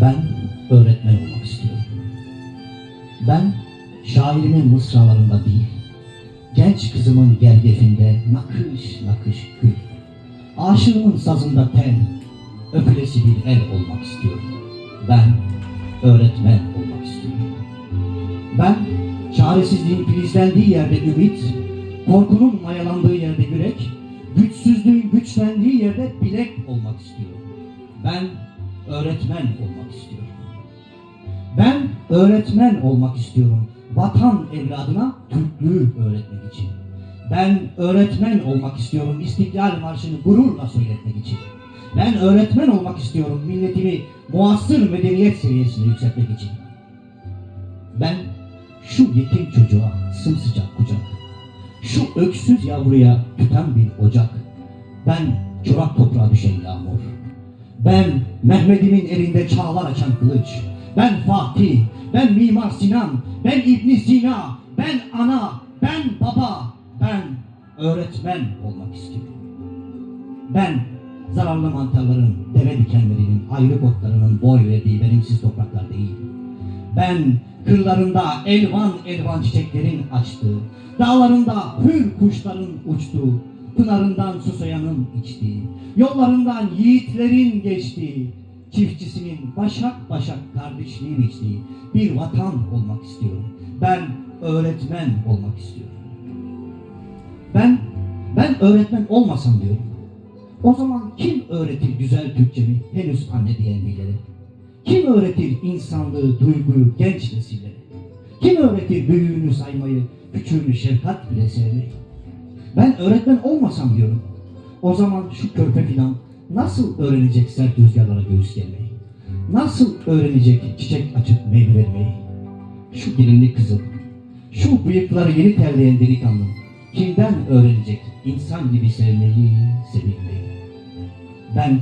Ben öğretmen olmak istiyorum. Ben şairimin mısralarında değil, genç kızımın gergefinde nakış nakış gül, aşığımın sazında ten, öpülesi bir el olmak istiyorum. Ben öğretmen olmak istiyorum. Ben çaresizliğin filizlendiği yerde ümit, korkunun mayalandığı yerde yürek, güçsüzlüğün güçlendiği yerde bilek olmak istiyorum. Ben öğretmen olmak istiyorum. Ben öğretmen olmak istiyorum. Vatan evladına Türklüğü öğretmek için. Ben öğretmen olmak istiyorum. İstiklal Marşı'nı gururla söyletmek için. Ben öğretmen olmak istiyorum. Milletimi muasır medeniyet seviyesine yükseltmek için. Ben şu yetim çocuğa sımsıcak kucak, şu öksüz yavruya tüten bir ocak, ben çorak toprağa düşen yağmur, ben Mehmet'imin elinde çağlar açan kılıç, ben Fatih, ben Mimar Sinan, ben İbn Sina, ben ana, ben baba, ben öğretmen olmak istiyorum. Ben zararlı mantarların, deve dikenlerinin, ayrı otlarının boy verdiği verimsiz topraklar değil. Ben kırlarında elvan elvan çiçeklerin açtığı, dağlarında hür kuşların uçtuğu, pınarından susayanın içtiği, yollarından yiğitlerin geçtiği, çiftçisinin başak başak kardeşliği biçtiği bir vatan olmak istiyorum. Ben öğretmen olmak istiyorum. Ben ben öğretmen olmasam diyorum. O zaman kim öğretir güzel Türkçemi henüz anne diyen bilere? Kim öğretir insanlığı, duyguyu genç nesillere? Kim öğretir büyüğünü saymayı, küçüğünü şefkat bile sevmeyi? Ben öğretmen olmasam diyorum. O zaman şu körpe filan nasıl öğrenecek sert rüzgarlara göğüs gelmeyi? Nasıl öğrenecek çiçek açıp meyve vermeyi? Şu gelinli kızım, şu bıyıkları yeni terleyen delikanlım kimden öğrenecek insan gibi sevmeyi, sevilmeyi? Ben